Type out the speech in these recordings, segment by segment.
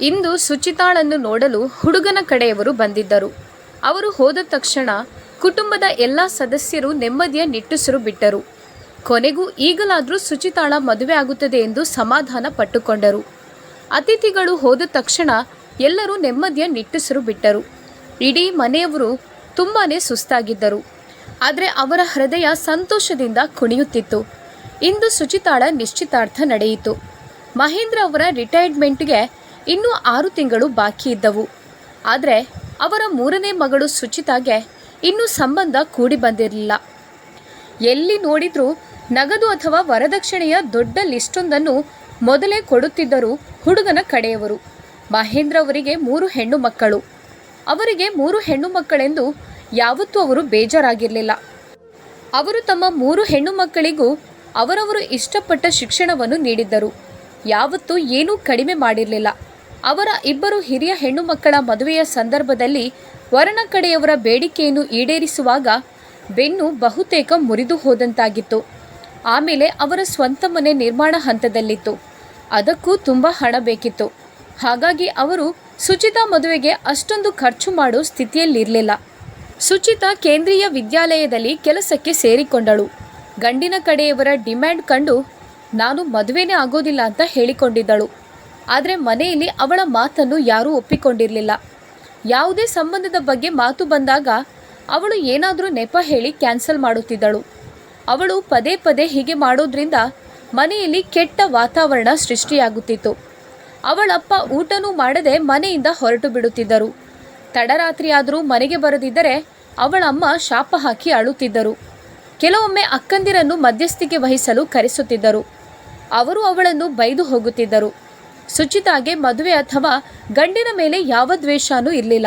ಇಂದು ಸುಚಿತಾಳನ್ನು ನೋಡಲು ಹುಡುಗನ ಕಡೆಯವರು ಬಂದಿದ್ದರು. ಅವರು ಹೋದ ತಕ್ಷಣ ಕುಟುಂಬದ ಎಲ್ಲ ಸದಸ್ಯರು ನೆಮ್ಮದಿಯ ನಿಟ್ಟುಸಿರು ಬಿಟ್ಟರು. ಕೊನೆಗೂ ಈಗಲಾದರೂ ಸುಚಿತಾಳ ಮದುವೆ ಆಗುತ್ತದೆ ಎಂದು ಸಮಾಧಾನ ಪಟ್ಟುಕೊಂಡರು. ಅತಿಥಿಗಳು ಹೋದ ತಕ್ಷಣ ಎಲ್ಲರೂ ನೆಮ್ಮದಿಯ ನಿಟ್ಟುಸಿರು ಬಿಟ್ಟರು. ಇಡೀ ಮನೆಯವರು ತುಂಬಾನೇ ಸುಸ್ತಾಗಿದ್ದರು. ಆದರೆ ಅವರ ಹೃದಯ ಸಂತೋಷದಿಂದ ಕುಣಿಯುತ್ತಿತ್ತು. ಇಂದು ಸುಚಿತಾಳ ನಿಶ್ಚಿತಾರ್ಥ ನಡೆಯಿತು. ಮಹೇಂದ್ರ ಅವರ ರಿಟೈರ್ಮೆಂಟ್ಗೆ ಇನ್ನೂ ಆರು ತಿಂಗಳು ಬಾಕಿ ಇದ್ದವು. ಆದರೆ ಅವರ ಮೂರನೇ ಮಗಳು ಸುಚಿತಾಗೆ ಇನ್ನೂ ಸಂಬಂಧ ಕೂಡಿ ಬಂದಿರಲಿಲ್ಲ. ಎಲ್ಲಿ ನೋಡಿದರೂ ನಗದು ಅಥವಾ ವರದಕ್ಷಿಣೆಯ ದೊಡ್ಡ ಲಿಸ್ಟೊಂದನ್ನು ಮೊದಲೇ ಕೊಡುತ್ತಿದ್ದರು ಹುಡುಗನ ಕಡೆಯವರು, ಮಹೇಂದ್ರ ಅವರಿಗೆ ಮೂರು ಹೆಣ್ಣು ಮಕ್ಕಳು. ಅವರಿಗೆ ಮೂರು ಹೆಣ್ಣು ಮಕ್ಕಳೆಂದು ಯಾವತ್ತೂ ಅವರು ಬೇಜಾರಾಗಿರಲಿಲ್ಲ. ಅವರು ತಮ್ಮ ಮೂರು ಹೆಣ್ಣು ಮಕ್ಕಳಿಗೂ ಅವರವರು ಇಷ್ಟಪಟ್ಟ ಶಿಕ್ಷಣವನ್ನು ನೀಡಿದ್ದರು. ಯಾವತ್ತೂ ಏನೂ ಕಡಿಮೆ ಮಾಡಿರಲಿಲ್ಲ. ಅವರ ಇಬ್ಬರು ಹಿರಿಯ ಹೆಣ್ಣು ಮಕ್ಕಳ ಮದುವೆಯ ಸಂದರ್ಭದಲ್ಲಿ ವರನ ಕಡೆಯವರ ಬೇಡಿಕೆಯನ್ನು ಈಡೇರಿಸುವಾಗ ಬೆನ್ನು ಬಹುತೇಕ ಮುರಿದು ಹೋದಂತಾಗಿತ್ತು. ಆಮೇಲೆ ಅವರ ಸ್ವಂತ ಮನೆ ನಿರ್ಮಾಣ ಹಂತದಲ್ಲಿತ್ತು. ಅದಕ್ಕೂ ತುಂಬ ಹಣ ಬೇಕಿತ್ತು. ಹಾಗಾಗಿ ಅವರು ಸುಚಿತಾ ಮದುವೆಗೆ ಅಷ್ಟೊಂದು ಖರ್ಚು ಮಾಡೋ ಸ್ಥಿತಿಯಲ್ಲಿರಲಿಲ್ಲ. ಸುಚಿತಾ ಕೇಂದ್ರೀಯ ವಿದ್ಯಾಲಯದಲ್ಲಿ ಕೆಲಸಕ್ಕೆ ಸೇರಿಕೊಂಡಳು. ಗಂಡಿನ ಕಡೆಯವರ ಡಿಮ್ಯಾಂಡ್ ಕಂಡು, ನಾನು ಮದುವೆನೇ ಆಗೋದಿಲ್ಲ ಅಂತ ಹೇಳಿಕೊಂಡಿದ್ದಳು. ಆದರೆ ಮನೆಯಲ್ಲಿ ಅವಳ ಮಾತನ್ನು ಯಾರೂ ಒಪ್ಪಿಕೊಂಡಿರಲಿಲ್ಲ. ಯಾವುದೇ ಸಂಬಂಧದ ಬಗ್ಗೆ ಮಾತು ಬಂದಾಗ ಅವಳು ಏನಾದರೂ ನೆಪ ಹೇಳಿ ಕ್ಯಾನ್ಸಲ್ ಮಾಡುತ್ತಿದ್ದಳು. ಅವಳು ಪದೇ ಪದೇ ಹೀಗೆ ಮಾಡೋದ್ರಿಂದ ಮನೆಯಲ್ಲಿ ಕೆಟ್ಟ ವಾತಾವರಣ ಸೃಷ್ಟಿಯಾಗುತ್ತಿತ್ತು. ಅವಳಪ್ಪ ಊಟನೂ ಮಾಡದೆ ಮನೆಯಿಂದ ಹೊರಟು ಬಿಡುತ್ತಿದ್ದರು. ತಡರಾತ್ರಿಯಾದರೂ ಮನೆಗೆ ಬರದಿದ್ದರೆ ಅವಳಮ್ಮ ಶಾಪ ಹಾಕಿ ಅಳುತ್ತಿದ್ದರು. ಕೆಲವೊಮ್ಮೆ ಅಕ್ಕಂದಿರನ್ನು ಮಧ್ಯಸ್ಥಿಕೆ ವಹಿಸಲು ಕರೆಸುತ್ತಿದ್ದರು. ಅವರು ಅವಳನ್ನು ಬೈದು ಹೋಗುತ್ತಿದ್ದರು. ಸುಚಿತಾಗೆ ಮದುವೆ ಅಥವಾ ಗಂಡಿನ ಮೇಲೆ ಯಾವ ದ್ವೇಷನೂ ಇರಲಿಲ್ಲ.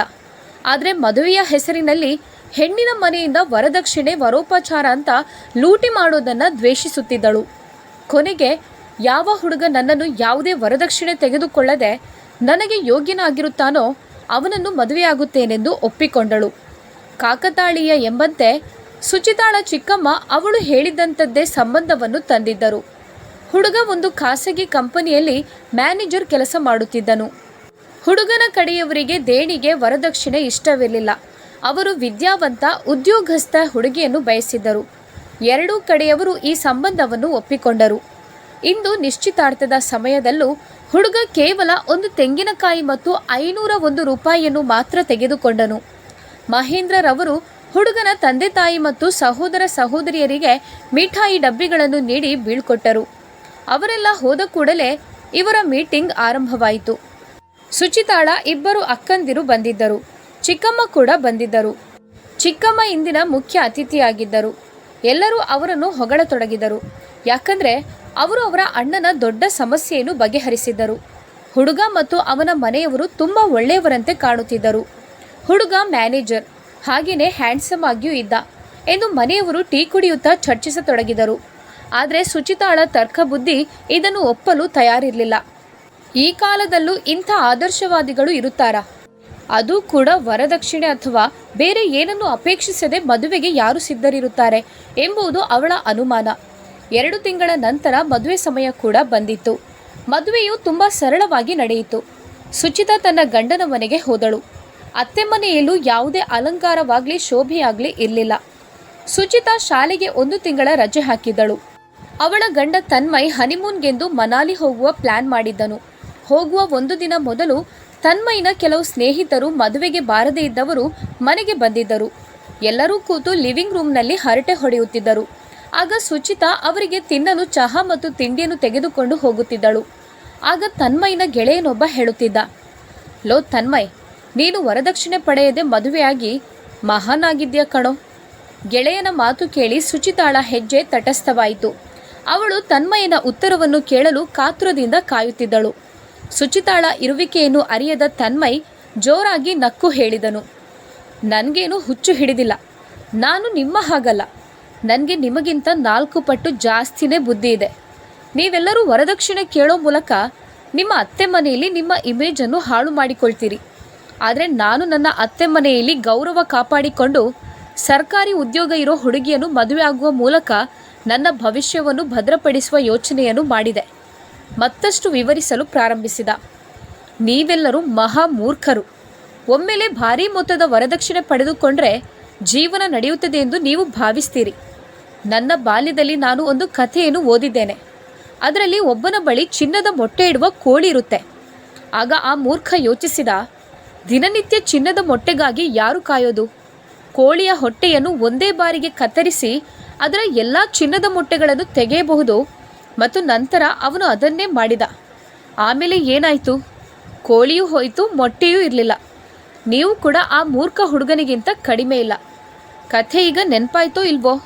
ಆದರೆ ಮದುವೆಯ ಹೆಸರಿನಲ್ಲಿ ಹೆಣ್ಣಿನ ಮನೆಯಿಂದ ವರದಕ್ಷಿಣೆ, ವರೋಪಚಾರ ಅಂತ ಲೂಟಿ ಮಾಡೋದನ್ನು ದ್ವೇಷಿಸುತ್ತಿದ್ದಳು. ಕೊನೆಗೆ ಯಾವ ಹುಡುಗ ನನ್ನನ್ನು ಯಾವುದೇ ವರದಕ್ಷಿಣೆ ತೆಗೆದುಕೊಳ್ಳದೆ ನನಗೆ ಯೋಗ್ಯನಾಗಿರುತ್ತಾನೋ ಅವನನ್ನು ಮದುವೆಯಾಗುತ್ತೇನೆಂದು ಒಪ್ಪಿಕೊಂಡಳು. ಕಾಕತಾಳೀಯ ಎಂಬಂತೆ ಸುಚಿತಾಳ ಚಿಕ್ಕಮ್ಮ ಅವಳು ಹೇಳಿದಂಥದ್ದೇ ಸಂಬಂಧವನ್ನು ತಂದಿದ್ದರು. ಹುಡುಗ ಒಂದು ಖಾಸಗಿ ಕಂಪನಿಯಲ್ಲಿ ಮ್ಯಾನೇಜರ್ ಕೆಲಸ ಮಾಡುತ್ತಿದ್ದನು. ಹುಡುಗನ ಕಡೆಯವರಿಗೆ ದೇಣಿಗೆ, ವರದಕ್ಷಿಣೆ ಇಷ್ಟವಿರಲಿಲ್ಲ. ಅವರು ವಿದ್ಯಾವಂತ, ಉದ್ಯೋಗಸ್ಥ ಹುಡುಗಿಯನ್ನು ಬಯಸಿದ್ದರು. ಎರಡೂ ಕಡೆಯವರು ಈ ಸಂಬಂಧವನ್ನು ಒಪ್ಪಿಕೊಂಡರು. ಇಂದು ನಿಶ್ಚಿತಾರ್ಥದ ಸಮಯದಲ್ಲೂ ಹುಡುಗ ಕೇವಲ ಒಂದು ತೆಂಗಿನಕಾಯಿ ಮತ್ತು ಐನೂರ ಒಂದು ರೂಪಾಯಿಯನ್ನು ಮಾತ್ರ ತೆಗೆದುಕೊಂಡನು. ಮಹೇಂದ್ರರವರು ಹುಡುಗನ ತಂದೆ ತಾಯಿ ಮತ್ತು ಸಹೋದರ ಸಹೋದರಿಯರಿಗೆ ಮಿಠಾಯಿ ಡಬ್ಬಿಗಳನ್ನು ನೀಡಿ ಬೀಳ್ಕೊಟ್ಟರು. ಅವರೆಲ್ಲ ಹೋದ ಕೂಡಲೇ ಇವರ ಮೀಟಿಂಗ್ ಆರಂಭವಾಯಿತು. ಸುಚಿತಾಳ ಇಬ್ಬರು ಅಕ್ಕಂದಿರು ಬಂದಿದ್ದರು. ಚಿಕ್ಕಮ್ಮ ಕೂಡ ಬಂದಿದ್ದರು. ಚಿಕ್ಕಮ್ಮ ಇಂದಿನ ಮುಖ್ಯ ಅತಿಥಿಯಾಗಿದ್ದರು. ಎಲ್ಲರೂ ಅವರನ್ನು ಹೊಗಳತೊಡಗಿದರು. ಯಾಕಂದ್ರೆ ಅವರು ಅವರ ಅಣ್ಣನ ದೊಡ್ಡ ಸಮಸ್ಯೆಯನ್ನು ಬಗೆಹರಿಸಿದ್ದರು. ಹುಡುಗ ಮತ್ತು ಅವನ ಮನೆಯವರು ತುಂಬ ಒಳ್ಳೆಯವರಂತೆ ಕಾಣುತ್ತಿದ್ದರು. ಹುಡುಗ ಮ್ಯಾನೇಜರ್ ಹಾಗೆಯೇ ಹ್ಯಾಂಡ್ಸಮ್ ಆಗಿಯೂ ಇದ್ದ. ಎಂದು ಮನೆಯವರು ಟೀ ಕುಡಿಯುತ್ತಾ ಚರ್ಚಿಸತೊಡಗಿದರು. ಆದರೆ ಸುಚಿತಾಳ ತರ್ಕ ಬುದ್ಧಿ ಇದನ್ನು ಒಪ್ಪಲು ತಯಾರಿರಲಿಲ್ಲ. ಈ ಕಾಲದಲ್ಲೂ ಇಂಥ ಆದರ್ಶವಾದಿಗಳು ಇರುತ್ತಾರಾ? ಅದು ಕೂಡ ವರದಕ್ಷಿಣೆ ಅಥವಾ ಬೇರೆ ಏನನ್ನು ಅಪೇಕ್ಷಿಸದೆ ಮದುವೆಗೆ ಯಾರು ಸಿದ್ಧರಿರುತ್ತಾರೆ ಎಂಬುದು ಅವಳ ಅನುಮಾನ. ಎರಡು ತಿಂಗಳ ನಂತರ ಮದುವೆ ಸಮಯ ಕೂಡ ಬಂದಿತ್ತು. ಮದುವೆಯು ತುಂಬ ಸರಳವಾಗಿ ನಡೆಯಿತು. ಸುಚಿತಾ ತನ್ನ ಗಂಡನ ಮನೆಗೆ ಹೋದಳು. ಅತ್ತೆ ಮನೆಯಲ್ಲೂ ಯಾವುದೇ ಅಲಂಕಾರವಾಗಲಿ, ಶೋಭೆಯಾಗಲಿ ಇರಲಿಲ್ಲ. ಸುಚಿತಾ ಶಾಲೆಗೆ ಒಂದು ತಿಂಗಳ ರಜೆ ಹಾಕಿದ್ದಳು. ಅವಳ ಗಂಡ ತನ್ಮಯ್ ಹನಿಮೂನ್ಗೆಂದು ಮನಾಲಿ ಹೋಗುವ ಪ್ಲಾನ್ ಮಾಡಿದ್ದನು. ಹೋಗುವ ಒಂದು ದಿನ ಮೊದಲು ತನ್ಮಯ್ನ ಕೆಲವು ಸ್ನೇಹಿತರು ಮದುವೆಗೆ ಬಾರದೇ ಇದ್ದವರು ಮನೆಗೆ ಬಂದಿದ್ದರು. ಎಲ್ಲರೂ ಕೂತು ಲಿವಿಂಗ್ ರೂಮ್ನಲ್ಲಿ ಹರಟೆ ಹೊಡೆಯುತ್ತಿದ್ದರು. ಆಗ ಸುಚಿತಾ ಅವರಿಗೆ ತಿನ್ನಲು ಚಹಾ ಮತ್ತು ತಿಂಡಿಯನ್ನು ತೆಗೆದುಕೊಂಡು ಹೋಗುತ್ತಿದ್ದಳು. ಆಗ ತನ್ಮಯ್ನ ಗೆಳೆಯನೊಬ್ಬ ಹೇಳುತ್ತಿದ್ದ, ಲೋ ತನ್ಮಯ್, ನೀನು ವರದಕ್ಷಿಣೆ ಪಡೆಯದೆ ಮದುವೆಯಾಗಿ ಮಹಾನ್ ಆಗಿದ್ಯಾ ಕಣೋ. ಗೆಳೆಯನ ಮಾತು ಕೇಳಿ ಸುಚಿತಾಳ ಹೆಜ್ಜೆ ತಟಸ್ಥವಾಯಿತು. ಅವಳು ತನ್ಮಯನ ಉತ್ತರವನ್ನು ಕೇಳಲು ಕಾತುರದಿಂದ ಕಾಯುತ್ತಿದ್ದಳು. ಸುಚಿತಾಳ ಇರುವಿಕೆಯನ್ನು ಅರಿಯದ ತನ್ಮಯ್ ಜೋರಾಗಿ ನಕ್ಕು ಹೇಳಿದನು. ನನಗೇನು ಹುಚ್ಚು ಹಿಡಿದಿಲ್ಲ. ನಾನು ನಿಮ್ಮ ಹಾಗಲ್ಲ. ನನಗೆ ನಿಮಗಿಂತ ನಾಲ್ಕು ಪಟ್ಟು ಜಾಸ್ತಿನೇ ಬುದ್ಧಿ ಇದೆ. ನೀವೆಲ್ಲರೂ ವರದಕ್ಷಿಣೆ ಕೇಳೋ ಮೂಲಕ ನಿಮ್ಮ ಅತ್ತೆ ಮನೆಯಲ್ಲಿ ನಿಮ್ಮ ಇಮೇಜನ್ನು ಹಾಳು ಮಾಡಿಕೊಳ್ತೀರಿ. ಆದರೆ ನಾನು ನನ್ನ ಅತ್ತೆ ಮನೆಯಲ್ಲಿ ಗೌರವ ಕಾಪಾಡಿಕೊಂಡು ಸರ್ಕಾರಿ ಉದ್ಯೋಗ ಇರೋ ಹುಡುಗಿಯನ್ನು ಮದುವೆ ಆಗುವ ಮೂಲಕ ನನ್ನ ಭವಿಷ್ಯವನ್ನು ಭದ್ರಪಡಿಸುವ ಯೋಚನೆಯನ್ನು ಮಾಡಿದೆ. ಮತ್ತಷ್ಟು ವಿವರಿಸಲು ಪ್ರಾರಂಭಿಸಿದ. ನೀವೆಲ್ಲರೂ ಮಹಾ ಮೂರ್ಖರು. ಒಮ್ಮೆಲೆ ಭಾರೀ ಮೊತ್ತದ ವರದಕ್ಷಿಣೆ ಪಡೆದುಕೊಂಡ್ರೆ ಜೀವನ ನಡೆಯುತ್ತದೆ ಎಂದು ನೀವು ಭಾವಿಸ್ತೀರಿ. ನನ್ನ ಬಾಲ್ಯದಲ್ಲಿ ನಾನು ಒಂದು ಕಥೆಯನ್ನು ಓದಿದ್ದೇನೆ. ಅದರಲ್ಲಿ ಒಬ್ಬನ ಬಳಿ ಚಿನ್ನದ ಮೊಟ್ಟೆ ಇಡುವ ಕೋಳಿ ಇರುತ್ತೆ. ಆಗ ಆ ಮೂರ್ಖ ಯೋಚಿಸಿದ, ದಿನನಿತ್ಯ ಚಿನ್ನದ ಮೊಟ್ಟೆಗಾಗಿ ಯಾರು ಕಾಯೋದು? ಕೋಳಿಯ ಹೊಟ್ಟೆಯನ್ನು ಒಂದೇ ಬಾರಿಗೆ ಕತ್ತರಿಸಿ ಅದರ ಎಲ್ಲ ಚಿನ್ನದ ಮೊಟ್ಟೆಗಳನ್ನು ತೆಗೆಯಬಹುದು ಮತ್ತು ನಂತರ ಅವನು ಅದನ್ನೇ ಮಾಡಿದ. ಆಮೇಲೆ ಏನಾಯಿತು? ಕೋಳಿಯೂ ಹೋಯಿತು, ಮೊಟ್ಟೆಯೂ ಇರಲಿಲ್ಲ. ನೀವು ಕೂಡ ಆ ಮೂರ್ಖ ಹುಡುಗನಿಗಿಂತ ಕಡಿಮೆ ಇಲ್ಲ. ಕಥೆ ಈಗ ನೆನಪಾಯ್ತೋ ಇಲ್ವೋ?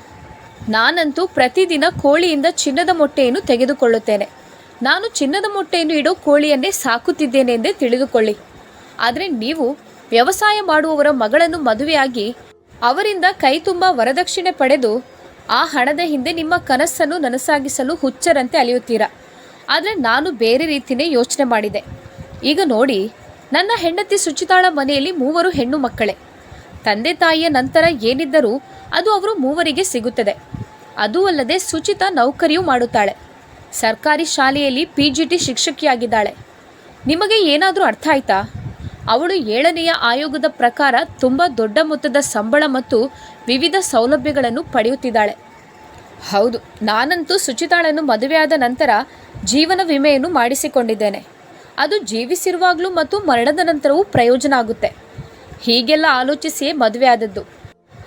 ನಾನಂತೂ ಪ್ರತಿದಿನ ಕೋಳಿಯಿಂದ ಚಿನ್ನದ ಮೊಟ್ಟೆಯನ್ನು ತೆಗೆದುಕೊಳ್ಳುತ್ತೇನೆ. ನಾನು ಚಿನ್ನದ ಮೊಟ್ಟೆಯನ್ನು ಇಡೋ ಕೋಳಿಯನ್ನೇ ಸಾಕುತ್ತಿದ್ದೇನೆ ಎಂದೇ ತಿಳಿದುಕೊಳ್ಳಿ. ಆದರೆ ನೀವು ವ್ಯವಸಾಯ ಮಾಡುವವರ ಮಗಳನ್ನು ಮದುವೆಯಾಗಿ ಅವರಿಂದ ಕೈ ತುಂಬ ವರದಕ್ಷಿಣೆ ಪಡೆದು ಆ ಹಣದ ಹಿಂದೆ ನಿಮ್ಮ ಕನಸನ್ನು ನನಸಾಗಿಸಲು ಹುಚ್ಚರಂತೆ ಅಲಿಯುತ್ತೀರಾ? ಆದರೆ ನಾನು ಬೇರೆ ರೀತಿಯೇ ಯೋಚನೆ ಮಾಡಿದೆ. ಈಗ ನೋಡಿ, ನನ್ನ ಹೆಂಡತಿ ಸುಚಿತಾಳ ಮನೆಯಲ್ಲಿ ಮೂವರು ಹೆಣ್ಣು ಮಕ್ಕಳೇ. ತಂದೆ ತಾಯಿಯ ನಂತರ ಏನಿದ್ದರೂ ಅದು ಅವರು ಮೂವರಿಗೆ ಸಿಗುತ್ತದೆ. ಅದೂ ಅಲ್ಲದೆ ಸುಚಿತ ನೌಕರಿಯೂ ಮಾಡುತ್ತಾಳೆ. ಸರ್ಕಾರಿ ಶಾಲೆಯಲ್ಲಿ ಪಿ ಜಿ ಟಿ ಶಿಕ್ಷಕಿಯಾಗಿದ್ದಾಳೆ. ನಿಮಗೆ ಏನಾದರೂ ಅರ್ಥ ಆಯ್ತಾ? ಅವಳು ಏಳನೆಯ ಆಯೋಗದ ಪ್ರಕಾರ ತುಂಬ ದೊಡ್ಡ ಮೊತ್ತದ ಸಂಬಳ ಮತ್ತು ವಿವಿಧ ಸೌಲಭ್ಯಗಳನ್ನು ಪಡೆಯುತ್ತಿದ್ದಾಳೆ. ಹೌದು, ನಾನಂತೂ ಸುಚಿತಾಳನ್ನು ಮದುವೆಯಾದ ನಂತರ ಜೀವನ ವಿಮೆಯನ್ನು ಮಾಡಿಸಿಕೊಂಡಿದ್ದೇನೆ. ಅದು ಜೀವಿಸಿರುವಾಗಲೂ ಮತ್ತು ಮರಣದ ನಂತರವೂ ಪ್ರಯೋಜನ ಆಗುತ್ತೆ. ಹೀಗೆಲ್ಲ ಆಲೋಚಿಸಿಯೇ ಮದುವೆ ಆದದ್ದು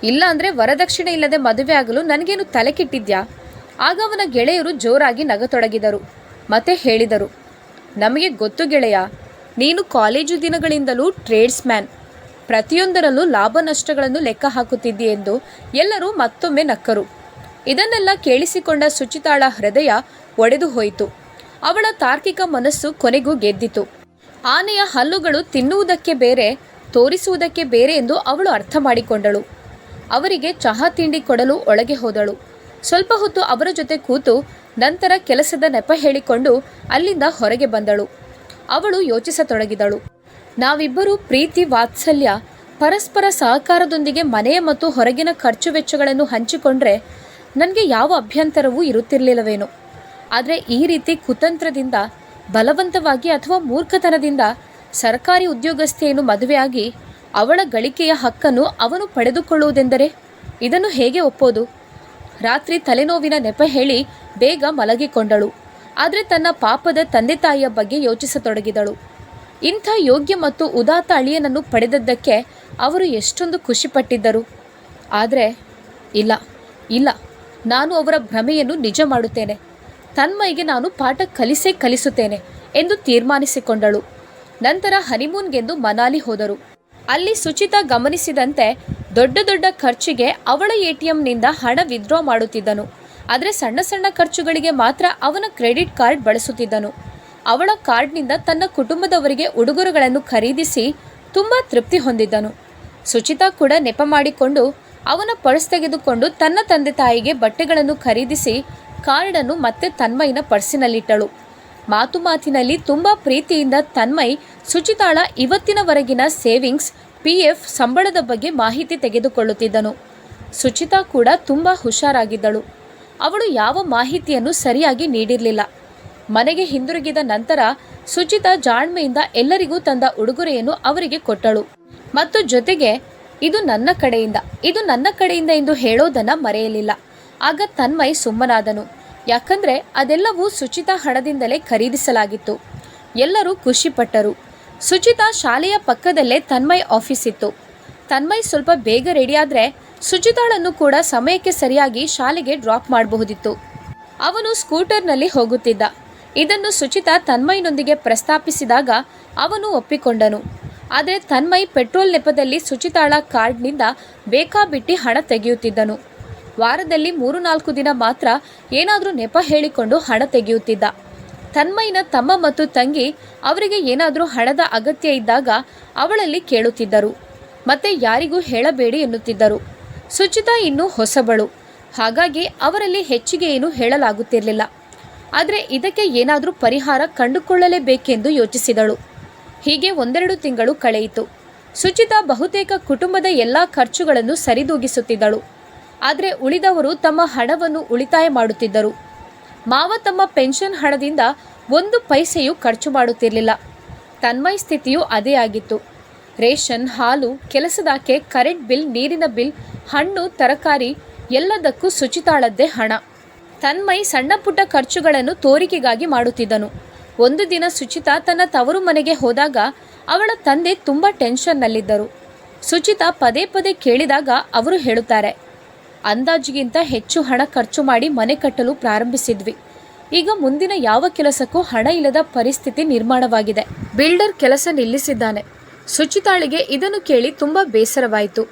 ಇಲ್ಲ ಅಂದರೆ ವರದಕ್ಷಿಣೆ ಇಲ್ಲದೆ ಮದುವೆ ಆಗಲು ನನಗೇನು ತಲೆ ಕೆಟ್ಟಿದ್ಯಾ? ಆಗ ಅವನ ಗೆಳೆಯರು ಜೋರಾಗಿ ನಗತೊಡಗಿದರು. ಮತ್ತೆ ಹೇಳಿದರು, ನಮಗೆ ಗೊತ್ತು ಗೆಳೆಯ, ನೀನು ಕಾಲೇಜು ದಿನಗಳಿಂದಲೂ ಟ್ರೇಡ್ಸ್ ಮ್ಯಾನ್ ಪ್ರತಿಯೊಂದರಲ್ಲೂ ಲಾಭ ನಷ್ಟಗಳನ್ನು ಲೆಕ್ಕ ಹಾಕುತ್ತಿದ್ದಿ ಎಂದು ಎಲ್ಲರೂ ಮತ್ತೊಮ್ಮೆ ನಕ್ಕರು. ಇದನ್ನೆಲ್ಲ ಕೇಳಿಸಿಕೊಂಡ ಸುಚಿತಾಳ ಹೃದಯ ಒಡೆದು ಹೋಯಿತು. ಅವಳ ತಾರ್ಕಿಕ ಮನಸ್ಸು ಕೊನೆಗೂ ಗೆದ್ದಿತು. ಆನೆಯ ಹಲ್ಲುಗಳು ತಿನ್ನುವುದಕ್ಕೆ ಬೇರೆ, ತೋರಿಸುವುದಕ್ಕೆ ಬೇರೆ ಎಂದು ಅವಳು ಅರ್ಥ ಮಾಡಿಕೊಂಡಳು. ಅವರಿಗೆ ಚಹಾ ತಿಂಡಿ ಕೊಡಲು ಒಳಗೆ ಹೋದಳು. ಸ್ವಲ್ಪ ಹೊತ್ತು ಅವರ ಜೊತೆ ಕೂತು ನಂತರ ಕೆಲಸದ ನೆಪ ಹೇಳಿಕೊಂಡು ಅಲ್ಲಿಂದ ಹೊರಗೆ ಬಂದಳು. ಅವಳು ಯೋಚಿಸತೊಡಗಿದಳು. ನಾವಿಬ್ಬರೂ ಪ್ರೀತಿ, ವಾತ್ಸಲ್ಯ, ಪರಸ್ಪರ ಸಹಕಾರದೊಂದಿಗೆ ಮನೆಯ ಮತ್ತು ಹೊರಗಿನ ಖರ್ಚು ವೆಚ್ಚಗಳನ್ನು ಹಂಚಿಕೊಂಡ್ರೆ ನನಗೆ ಯಾವ ಅಭ್ಯಂತರವೂ ಇರುತ್ತಿರಲಿಲ್ಲವೇನೋ. ಆದರೆ ಈ ರೀತಿ ಕುತಂತ್ರದಿಂದ, ಬಲವಂತವಾಗಿ ಅಥವಾ ಮೂರ್ಖತನದಿಂದ ಸರ್ಕಾರಿ ಉದ್ಯೋಗಸ್ಥೆಯನ್ನು ಮದುವೆಯಾಗಿ ಅವಳ ಗಳಿಕೆಯ ಹಕ್ಕನ್ನು ಅವನು ಪಡೆದುಕೊಳ್ಳುವುದೆಂದರೆ ಇದನ್ನು ಹೇಗೆ ಒಪ್ಪೋದು? ರಾತ್ರಿ ತಲೆನೋವಿನ ನೆಪ ಹೇಳಿ ಬೇಗ ಮಲಗಿಕೊಂಡಳು. ಆದರೆ ತನ್ನ ಪಾಪದ ತಂದೆ ತಾಯಿಯ ಬಗ್ಗೆ ಯೋಚಿಸತೊಡಗಿದಳು. ಇಂಥ ಯೋಗ್ಯ ಮತ್ತು ಉದಾತ್ತ ಅಳಿಯನನ್ನು ಪಡೆದದ್ದಕ್ಕೆ ಅವರು ಎಷ್ಟೊಂದು ಖುಷಿಪಟ್ಟಿದ್ದರು. ಆದರೆ, ಇಲ್ಲ ಇಲ್ಲ, ನಾನು ಅವರ ಭ್ರಮೆಯನ್ನು ನಿಜ ಮಾಡುತ್ತೇನೆ. ತನ್ಮಯಿಗೆ ನಾನು ಪಾಠ ಕಲಿಸೇ ಕಲಿಸುತ್ತೇನೆ ಎಂದು ತೀರ್ಮಾನಿಸಿಕೊಂಡಳು. ನಂತರ ಹನಿಮೂನ್ಗೆಂದು ಮನಾಲಿ ಹೋದರು. ಅಲ್ಲಿ ಸುಚಿತಾ ಗಮನಿಸಿದಂತೆ ದೊಡ್ಡ ದೊಡ್ಡ ಖರ್ಚಿಗೆ ಅವಳ ಎ ಟಿ ಎಂನಿಂದ ಹಣ ವಿತ್ಡ್ರಾ ಮಾಡುತ್ತಿದ್ದನು. ಆದರೆ ಸಣ್ಣ ಸಣ್ಣ ಖರ್ಚುಗಳಿಗೆ ಮಾತ್ರ ಅವನ ಕ್ರೆಡಿಟ್ ಕಾರ್ಡ್ ಬಳಸುತ್ತಿದ್ದನು. ಅವಳ ಕಾರ್ಡ್ನಿಂದ ತನ್ನ ಕುಟುಂಬದವರಿಗೆ ಉಡುಗೊರೆಗಳನ್ನು ಖರೀದಿಸಿ ತುಂಬ ತೃಪ್ತಿ ಹೊಂದಿದ್ದನು. ಸುಚಿತಾ ಕೂಡ ನೆಪ ಮಾಡಿಕೊಂಡು ಅವನ ಪರ್ಸ್ ತೆಗೆದುಕೊಂಡು ತನ್ನ ತಂದೆ ತಾಯಿಗೆ ಬಟ್ಟೆಗಳನ್ನು ಖರೀದಿಸಿ ಕಾರ್ಡನ್ನು ಮತ್ತೆ ತನ್ಮಯ್ನ ಪರ್ಸಿನಲ್ಲಿಟ್ಟಳು. ಮಾತು ಮಾತಿನಲ್ಲಿ ತುಂಬ ಪ್ರೀತಿಯಿಂದ ತನ್ಮಯ್, ಸುಚಿತಾಳ ಇವತ್ತಿನವರೆಗಿನ ಸೇವಿಂಗ್ಸ್ ಪಿ ಎಫ್ ಸಂಬಳದ ಬಗ್ಗೆ ಮಾಹಿತಿ ತೆಗೆದುಕೊಳ್ಳುತ್ತಿದ್ದನು. ಸುಚಿತಾ ಕೂಡ ತುಂಬ ಹುಷಾರಾಗಿದ್ದಳು. ಅವಳು ಯಾವ ಮಾಹಿತಿಯನ್ನು ಸರಿಯಾಗಿ ನೀಡಿರಲಿಲ್ಲ. ಮನೆಗೆ ಹಿಂದಿರುಗಿದ ನಂತರ ಸುಚಿತ ಜಾಣ್ಮೆಯಿಂದ ಎಲ್ಲರಿಗೂ ತಂದ ಉಡುಗೊರೆಯನ್ನು ಅವರಿಗೆ ಕೊಟ್ಟಳು. ಮತ್ತು ಜೊತೆಗೆ, ಇದು ನನ್ನ ಕಡೆಯಿಂದ, ಇದು ನನ್ನ ಕಡೆಯಿಂದ ಎಂದು ಹೇಳೋದನ್ನ ಮರೆಯಲಿಲ್ಲ. ಆಗ ತನ್ಮಯ್ ಸುಮ್ಮನಾದನು. ಯಾಕಂದ್ರೆ ಅದೆಲ್ಲವೂ ಸುಚಿತ ಹಣದಿಂದಲೇ ಖರೀದಿಸಲಾಗಿತ್ತು. ಎಲ್ಲರೂ ಖುಷಿಪಟ್ಟರು. ಸುಚಿತ ಶಾಲೆಯ ಪಕ್ಕದಲ್ಲೇ ತನ್ಮಯ್ ಆಫೀಸ್ ಇತ್ತು. ತನ್ಮಯ್ ಸ್ವಲ್ಪ ಬೇಗ ರೆಡಿಯಾದರೆ ಸುಚಿತಾಳನ್ನು ಕೂಡ ಸಮಯಕ್ಕೆ ಸರಿಯಾಗಿ ಶಾಲೆಗೆ ಡ್ರಾಪ್ ಮಾಡಬಹುದಿತ್ತು. ಅವನು ಸ್ಕೂಟರ್ನಲ್ಲಿ ಹೋಗುತ್ತಿದ್ದ. ಇದನ್ನು ಸುಚಿತಾ ತನ್ಮಯ್ನೊಂದಿಗೆ ಪ್ರಸ್ತಾಪಿಸಿದಾಗ ಅವನು ಒಪ್ಪಿಕೊಂಡನು. ಆದರೆ ತನ್ಮಯ್ ಪೆಟ್ರೋಲ್ ನೆಪದಲ್ಲಿ ಸುಚಿತಾಳ ಕಾರ್ಡ್ನಿಂದ ಬೇಕಾಬಿಟ್ಟಿ ಹಣ ತೆಗೆಯುತ್ತಿದ್ದನು. ವಾರದಲ್ಲಿ ಮೂರು ನಾಲ್ಕು ದಿನ ಮಾತ್ರ ಏನಾದರೂ ನೆಪ ಹೇಳಿಕೊಂಡು ಹಣ ತೆಗೆಯುತ್ತಿದ್ದ. ತನ್ಮಯ್ನ ತಮ್ಮ ಮತ್ತು ತಂಗಿ ಅವರಿಗೆ ಏನಾದರೂ ಹಣದ ಅಗತ್ಯ ಇದ್ದಾಗ ಅವಳಲ್ಲಿ ಕೇಳುತ್ತಿದ್ದರು. ಮತ್ತೆ ಯಾರಿಗೂ ಹೇಳಬೇಡಿ ಎನ್ನುತ್ತಿದ್ದರು. ಸುಚಿತಾ ಇನ್ನೂ ಹೊಸಬಳು. ಹಾಗಾಗಿ ಅವರಲ್ಲಿ ಹೆಚ್ಚಿಗೆ ಏನು ಹೇಳಲಾಗುತ್ತಿರಲಿಲ್ಲ. ಆದರೆ ಇದಕ್ಕೆ ಏನಾದರೂ ಪರಿಹಾರ ಕಂಡುಕೊಳ್ಳಲೇಬೇಕೆಂದು ಯೋಚಿಸಿದಳು. ಹೀಗೆ ಒಂದೆರಡು ತಿಂಗಳು ಕಳೆಯಿತು. ಸುಚಿತಾ ಬಹುತೇಕ ಕುಟುಂಬದ ಎಲ್ಲ ಖರ್ಚುಗಳನ್ನು ಸರಿದೂಗಿಸುತ್ತಿದ್ದಳು. ಆದರೆ ಉಳಿದವರು ತಮ್ಮ ಹಣವನ್ನು ಉಳಿತಾಯ ಮಾಡುತ್ತಿದ್ದರು. ಮಾವ ತಮ್ಮ ಪೆನ್ಷನ್ ಹಣದಿಂದ ಒಂದು ಪೈಸೆಯೂ ಖರ್ಚು ಮಾಡುತ್ತಿರಲಿಲ್ಲ. ತನ್ಮಯ ಸ್ಥಿತಿಯು ಅದೇ ಆಗಿತ್ತು. ರೇಷನ್, ಹಾಲು, ಕೆಲಸದಾಕೆ, ಕರೆಂಟ್ ಬಿಲ್, ನೀರಿನ ಬಿಲ್, ಹಣ್ಣು, ತರಕಾರಿ ಎಲ್ಲದಕ್ಕೂ ಸುಚಿತಾಳದ್ದೇ ಹಣ. ತನ್ಮಯ್ ಸಣ್ಣ ಪುಟ್ಟ ಖರ್ಚುಗಳನ್ನು ತೋರಿಕೆಗಾಗಿ ಮಾಡುತ್ತಿದ್ದನು. ಒಂದು ದಿನ ಸುಚಿತಾ ತನ್ನ ತವರು ಮನೆಗೆ ಹೋದಾಗ ಅವಳ ತಂದೆ ತುಂಬ ಟೆನ್ಷನ್ನಲ್ಲಿದ್ದರು ಸುಚಿತಾ ಪದೇ ಪದೇ ಕೇಳಿದಾಗ ಅವರು ಹೇಳುತ್ತಾರೆ, ಅಂದಾಜಿಗಿಂತ ಹೆಚ್ಚು ಹಣ ಖರ್ಚು ಮಾಡಿ ಮನೆ ಕಟ್ಟಲು ಪ್ರಾರಂಭಿಸಿದ್ವಿ. ಈಗ ಮುಂದಿನ ಯಾವ ಕೆಲಸಕ್ಕೂ ಹಣ ಇಲ್ಲದ ಪರಿಸ್ಥಿತಿ ನಿರ್ಮಾಣವಾಗಿದೆ. ಬಿಲ್ಡರ್ ಕೆಲಸ ನಿಲ್ಲಿಸಿದ್ದಾನೆ. ಸುಚಿತಾಳಿಗೆ ಇದನ್ನು ಕೇಳಿ ತುಂಬ ಬೇಸರವಾಯಿತು.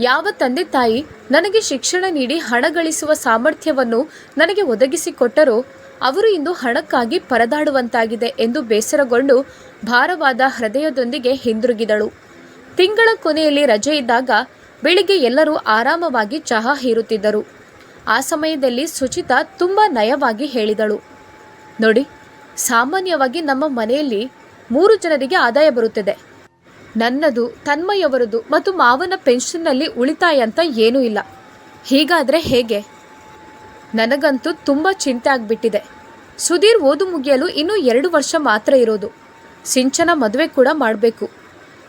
ಯಾವ ತಂದೆ ತಾಯಿ ನನಗೆ ಶಿಕ್ಷಣ ನೀಡಿ ಹಣ ಗಳಿಸುವ ಸಾಮರ್ಥ್ಯವನ್ನು ನನಗೆ ಒದಗಿಸಿಕೊಟ್ಟರೋ ಅವರು ಇಂದು ಹಣಕ್ಕಾಗಿ ಪರದಾಡುವಂತಾಗಿದೆ ಎಂದು ಬೇಸರಗೊಂಡು ಭಾರವಾದ ಹೃದಯದೊಂದಿಗೆ ಹಿಂದಿರುಗಿದಳು. ತಿಂಗಳ ಕೊನೆಯಲ್ಲಿ ರಜೆ ಇದ್ದಾಗ ಬೆಳಿಗ್ಗೆ ಎಲ್ಲರೂ ಆರಾಮವಾಗಿ ಚಹಾ ಹೀರುತ್ತಿದ್ದರು. ಆ ಸಮಯದಲ್ಲಿ ಸುಚಿತಾ ತುಂಬ ನಯವಾಗಿ ಹೇಳಿದಳು. ನೋಡಿ, ಸಾಮಾನ್ಯವಾಗಿ ನಮ್ಮ ಮನೆಯಲ್ಲಿ ಮೂರು ಜನರಿಗೆ ಆದಾಯ ಬರುತ್ತದೆ. ನನ್ನದು, ತನ್ಮಯವರದು ಮತ್ತು ಮಾವನ ಪೆನ್ಷನ್ನಲ್ಲಿ ಉಳಿತಾಯ ಅಂತ ಏನೂ ಇಲ್ಲ. ಹೀಗಾದರೆ ಹೇಗೆ? ನನಗಂತೂ ತುಂಬ ಚಿಂತೆ ಆಗಿಬಿಟ್ಟಿದೆ. ಸುಧೀರ್ ಓದು ಮುಗಿಯಲು ಇನ್ನೂ ಎರಡು ವರ್ಷ ಮಾತ್ರ ಇರೋದು. ಸಿಂಚನ ಮದುವೆ ಕೂಡ ಮಾಡಬೇಕು.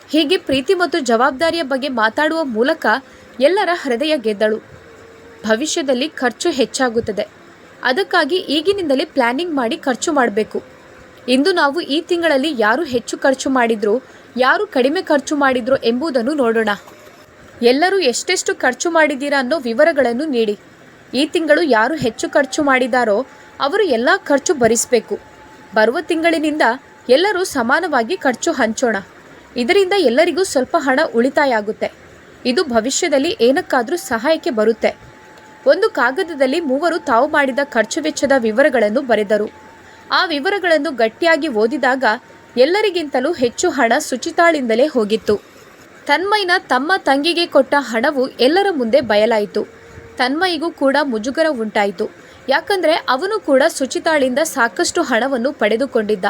ಹೀಗೆ ಪ್ರೀತಿ ಮತ್ತು ಜವಾಬ್ದಾರಿಯ ಬಗ್ಗೆ ಮಾತಾಡುವ ಮೂಲಕ ಎಲ್ಲರ ಹೃದಯ ಗೆದ್ದಳು. ಭವಿಷ್ಯದಲ್ಲಿ ಖರ್ಚು ಹೆಚ್ಚಾಗುತ್ತದೆ. ಅದಕ್ಕಾಗಿ ಈಗಿನಿಂದಲೇ ಪ್ಲ್ಯಾನಿಂಗ್ ಮಾಡಿ ಖರ್ಚು ಮಾಡಬೇಕು. ಇಂದು ನಾವು ಈ ತಿಂಗಳಲ್ಲಿ ಯಾರು ಹೆಚ್ಚು ಖರ್ಚು ಮಾಡಿದ್ರು ಯಾರು ಕಡಿಮೆ ಖರ್ಚು ಮಾಡಿದ್ರು ಎಂಬುದನ್ನು ನೋಡೋಣ. ಎಲ್ಲರೂ ಎಷ್ಟೆಷ್ಟು ಖರ್ಚು ಮಾಡಿದ್ದೀರಾ ಅನ್ನೋ ವಿವರಗಳನ್ನು ನೀಡಿ. ಈ ತಿಂಗಳು ಯಾರು ಹೆಚ್ಚು ಖರ್ಚು ಮಾಡಿದಾರೋ ಅವರು ಎಲ್ಲ ಖರ್ಚು ಭರಿಸಬೇಕು. ಬರುವ ತಿಂಗಳಿನಿಂದ ಎಲ್ಲರೂ ಸಮಾನವಾಗಿ ಖರ್ಚು ಹಂಚೋಣ. ಇದರಿಂದ ಎಲ್ಲರಿಗೂ ಸ್ವಲ್ಪ ಹಣ ಉಳಿತಾಯ ಆಗುತ್ತೆ ಇದು ಭವಿಷ್ಯದಲ್ಲಿ ಏನಕ್ಕಾದರೂ ಸಹಾಯಕ್ಕೆ ಬರುತ್ತೆ. ಒಂದು ಕಾಗದದಲ್ಲಿ ಮೂವರು ತಾವು ಮಾಡಿದ ಖರ್ಚು ವೆಚ್ಚದ ವಿವರಗಳನ್ನು ಬರೆದರು. ಆ ವಿವರಗಳನ್ನು ಗಟ್ಟಿಯಾಗಿ ಓದಿದಾಗ ಎಲ್ಲರಿಗಿಂತಲೂ ಹೆಚ್ಚು ಹಣ ಸುಚಿತಾಳಿಂದಲೇ ಹೋಗಿತ್ತು. ತನ್ಮಯ್ನ ತಮ್ಮ ತಂಗಿಗೆ ಕೊಟ್ಟ ಹಣವು ಎಲ್ಲರ ಮುಂದೆ ಬಯಲಾಯಿತು. ತನ್ಮಯಿಗೂ ಕೂಡ ಮುಜುಗರ ಉಂಟಾಯಿತು. ಯಾಕಂದ್ರೆ ಅವನು ಕೂಡ ಸುಚಿತಾಳಿಂದ ಸಾಕಷ್ಟು ಹಣವನ್ನು ಪಡೆದುಕೊಂಡಿದ್ದ.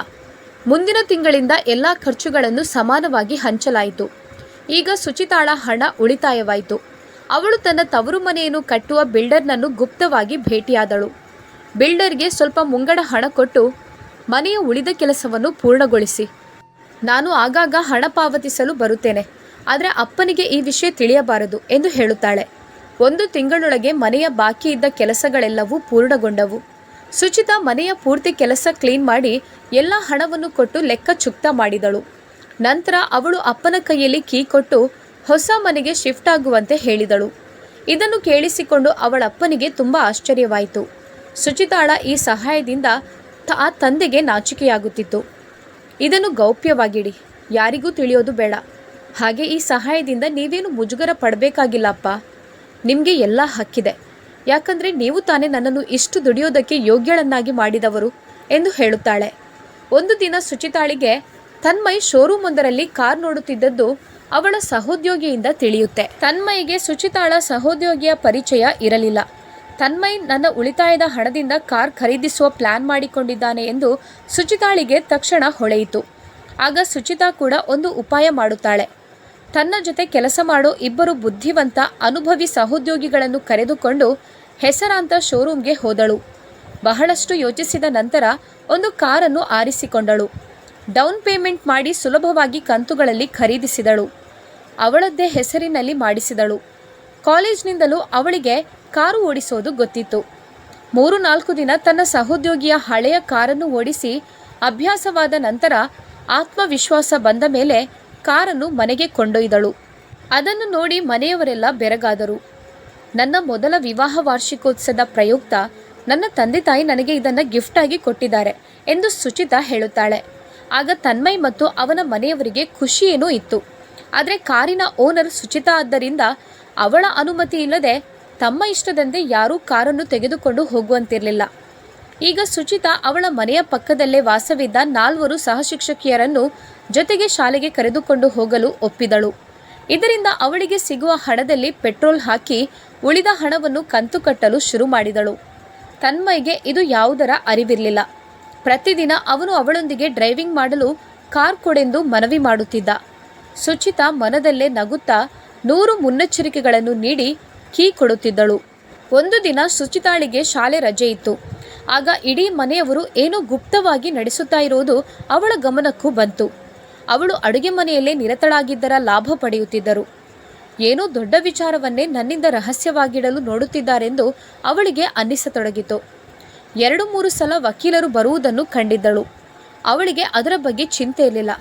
ಮುಂದಿನ ತಿಂಗಳಿಂದ ಎಲ್ಲ ಖರ್ಚುಗಳನ್ನು ಸಮಾನವಾಗಿ ಹಂಚಲಾಯಿತು. ಈಗ ಸುಚಿತಾಳ ಹಣ ಉಳಿತಾಯವಾಯಿತು. ಅವಳು ತನ್ನ ತವರು ಮನೆಯನ್ನು ಕಟ್ಟುವ ಬಿಲ್ಡರ್ನನ್ನು ಗುಪ್ತವಾಗಿ ಭೇಟಿಯಾದಳು. ಬಿಲ್ಡರ್ಗೆ ಸ್ವಲ್ಪ ಮುಂಗಡ ಹಣ ಕೊಟ್ಟು ಮನೆಯ ಉಳಿದ ಕೆಲಸವನ್ನು ಪೂರ್ಣಗೊಳಿಸಿ. ನಾನು ಆಗಾಗ ಹಣ ಪಾವತಿಸಲು ಬರುತ್ತೇನೆ. ಆದರೆ ಅಪ್ಪನಿಗೆ ಈ ವಿಷಯ ತಿಳಿಯಬಾರದು ಎಂದು ಹೇಳುತ್ತಾಳೆ. ಒಂದು ತಿಂಗಳೊಳಗೆ ಮನೆಯ ಬಾಕಿ ಇದ್ದ ಕೆಲಸಗಳೆಲ್ಲವೂ ಪೂರ್ಣಗೊಂಡವು. ಸುಚಿತಾ ಮನೆಯ ಪೂರ್ತಿ ಕೆಲಸ ಕ್ಲೀನ್ ಮಾಡಿ ಎಲ್ಲ ಹಣವನ್ನು ಕೊಟ್ಟು ಲೆಕ್ಕ ಚುಕ್ತ ಮಾಡಿದಳು. ನಂತರ ಅವಳು ಅಪ್ಪನ ಕೈಯಲ್ಲಿ ಕೀ ಕೊಟ್ಟು ಹೊಸ ಮನೆಗೆ ಶಿಫ್ಟ್ ಆಗುವಂತೆ ಹೇಳಿದಳು. ಇದನ್ನು ಕೇಳಿಸಿಕೊಂಡು ಅವಳಪ್ಪನಿಗೆ ತುಂಬ ಆಶ್ಚರ್ಯವಾಯಿತು. ಸುಚಿತಾಳ ಈ ಸಹಾಯದಿಂದ ಆ ತಂದೆಗೆ ನಾಚಿಕೆಯಾಗುತ್ತಿತ್ತು. ಇದನ್ನು ಗೌಪ್ಯವಾಗಿಡಿ, ಯಾರಿಗೂ ತಿಳಿಯೋದು ಬೇಡ. ಹಾಗೆ ಈ ಸಹಾಯದಿಂದ ನೀವೇನು ಮುಜುಗರ ಪಡಬೇಕಾಗಿಲ್ಲಪ್ಪ ನಿಮಗೆ ಎಲ್ಲ ಹಕ್ಕಿದೆ. ಯಾಕಂದರೆ ನೀವು ತಾನೇ ನನ್ನನ್ನು ಇಷ್ಟು ದುಡಿಯೋದಕ್ಕೆ ಯೋಗ್ಯಳನ್ನಾಗಿ ಮಾಡಿದವರು ಎಂದು ಹೇಳುತ್ತಾಳೆ. ಒಂದು ದಿನ ಸುಚಿತಾಳಿಗೆ, ತನ್ಮಯ್ ಶೋರೂಮ್ ಒಂದರಲ್ಲಿ ಕಾರ್ ನೋಡುತ್ತಿದ್ದದ್ದು ಅವಳ ಸಹೋದ್ಯೋಗಿಯಿಂದ ತಿಳಿಯುತ್ತೆ. ತನ್ಮಯ್ಗೆ ಸುಚಿತಾಳ ಸಹೋದ್ಯೋಗಿಯ ಪರಿಚಯ ಇರಲಿಲ್ಲ. ತನ್ಮಯ್ ನನ್ನ ಉಳಿತಾಯದ ಹಣದಿಂದ ಕಾರ್ ಖರೀದಿಸುವ ಪ್ಲಾನ್ ಮಾಡಿಕೊಂಡಿದ್ದಾನೆ ಎಂದು ಸುಚಿತಾಳಿಗೆ ತಕ್ಷಣ ಹೊಳೆಯಿತು. ಆಗ ಸುಚಿತಾ ಕೂಡ ಒಂದು ಉಪಾಯ ಮಾಡುತ್ತಾಳೆ. ತನ್ನ ಜೊತೆ ಕೆಲಸ ಮಾಡೋ ಇಬ್ಬರು ಬುದ್ಧಿವಂತ, ಅನುಭವಿ ಸಹೋದ್ಯೋಗಿಗಳನ್ನು ಕರೆದುಕೊಂಡು ಹೆಸರಾಂತ ಶೋರೂಮ್ಗೆ ಹೋದಳು. ಬಹಳಷ್ಟು ಯೋಚಿಸಿದ ನಂತರ ಒಂದು ಕಾರನ್ನು ಆರಿಸಿಕೊಂಡಳು. ಡೌನ್ ಪೇಮೆಂಟ್ ಮಾಡಿ ಸುಲಭವಾಗಿ ಕಂತುಗಳಲ್ಲಿ ಖರೀದಿಸಿದಳು. ಅವಳದ್ದೇ ಹೆಸರಿನಲ್ಲಿ ಮಾಡಿಸಿದಳು. ಕಾಲೇಜ್ನಿಂದಲೂ ಅವಳಿಗೆ ಕಾರು ಓಡಿಸೋದು ಗೊತ್ತಿತ್ತು. ಮೂರು ನಾಲ್ಕು ದಿನ ತನ್ನ ಸಹೋದ್ಯೋಗಿಯ ಹಳೆಯ ಕಾರನ್ನು ಓಡಿಸಿ ಅಭ್ಯಾಸವಾದ ನಂತರ ಆತ್ಮವಿಶ್ವಾಸ ಬಂದ ಮೇಲೆ ಕಾರನ್ನು ಮನೆಗೆ ಕೊಂಡೊಯ್ದಳು. ಅದನ್ನು ನೋಡಿ ಮನೆಯವರೆಲ್ಲ ಬೆರಗಾದರು. ನನ್ನ ಮೊದಲ ವಿವಾಹ ವಾರ್ಷಿಕೋತ್ಸವದ ಪ್ರಯುಕ್ತ ನನ್ನ ತಂದೆ ತಾಯಿ ನನಗೆ ಇದನ್ನು ಗಿಫ್ಟಾಗಿ ಕೊಟ್ಟಿದ್ದಾರೆ ಎಂದು ಸುಚಿತಾ ಹೇಳುತ್ತಾಳೆ. ಆಗ ತನ್ಮಯ್ ಮತ್ತು ಅವನ ಮನೆಯವರಿಗೆ ಖುಷಿಯೇನೂ ಇತ್ತು. ಆದರೆ ಕಾರಿನ ಓನರ್ ಸುಚಿತಾ ಆದ್ದರಿಂದ ಅವಳ ಅನುಮತಿ ಇಲ್ಲದೆ ತಮ್ಮ ಇಷ್ಟದಂತೆ ಯಾರೂ ಕಾರನ್ನು ತೆಗೆದುಕೊಂಡು ಹೋಗುವಂತಿರಲಿಲ್ಲ. ಈಗ ಸುಚಿತಾ ಅವಳ ಮನೆಯ ಪಕ್ಕದಲ್ಲೇ ವಾಸವಿದ್ದ ನಾಲ್ವರು ಸಹಶಿಕ್ಷಕಿಯರನ್ನು ಜೊತೆಗೆ ಶಾಲೆಗೆ ಕರೆದುಕೊಂಡು ಹೋಗಲು ಒಪ್ಪಿದಳು. ಇದರಿಂದ ಅವಳಿಗೆ ಸಿಗುವ ಹಣದಲ್ಲಿ ಪೆಟ್ರೋಲ್ ಹಾಕಿ ಉಳಿದ ಹಣವನ್ನು ಕಂತು ಕಟ್ಟಲು ಶುರು ಮಾಡಿದಳು. ತನ್ಮಯ್ಗೆ ಇದು ಯಾವುದರ ಅರಿವಿರಲಿಲ್ಲ. ಪ್ರತಿದಿನ ಅವನು ಅವಳೊಂದಿಗೆ ಡ್ರೈವಿಂಗ್ ಮಾಡಲು ಕಾರ್ ಕೊಡೆಂದು ಮನವಿ ಮಾಡುತ್ತಿದ್ದ. ಸುಚಿತಾ ಮನದಲ್ಲೇ ನಗುತ್ತಾ ನೂರು ಮುನ್ನೆಚ್ಚರಿಕೆಗಳನ್ನು ನೀಡಿ ಕೀ ಕೊಡುತ್ತಿದ್ದಳು. ಒಂದು ದಿನ ಸುಚಿತಾಳಿಗೆ ಶಾಲೆ ರಜೆ ಇತ್ತು. ಆಗ ಇಡೀ ಮನೆಯವರು ಏನೋ ಗುಪ್ತವಾಗಿ ನಡೆಸುತ್ತಾ ಇರುವುದು ಅವಳ ಗಮನಕ್ಕೂ ಬಂತು. ಅವಳು ಅಡುಗೆ ಮನೆಯಲ್ಲೇ ನಿರತಳಾಗಿದ್ದರ ಲಾಭ ಪಡೆಯುತ್ತಿದ್ದರು. ಏನೋ ದೊಡ್ಡ ವಿಚಾರವನ್ನೇ ನನ್ನಿಂದ ರಹಸ್ಯವಾಗಿಡಲು ನೋಡುತ್ತಿದ್ದಾರೆಂದು ಅವಳಿಗೆ ಅನ್ನಿಸತೊಡಗಿತು. ಎರಡು ಮೂರು ಸಲ ವಕೀಲರು ಬರುವುದನ್ನು ಕಂಡಿದ್ದಳು. ಅವಳಿಗೆ ಅದರ ಬಗ್ಗೆ ಚಿಂತೆ ಇರಲಿಲ್ಲ.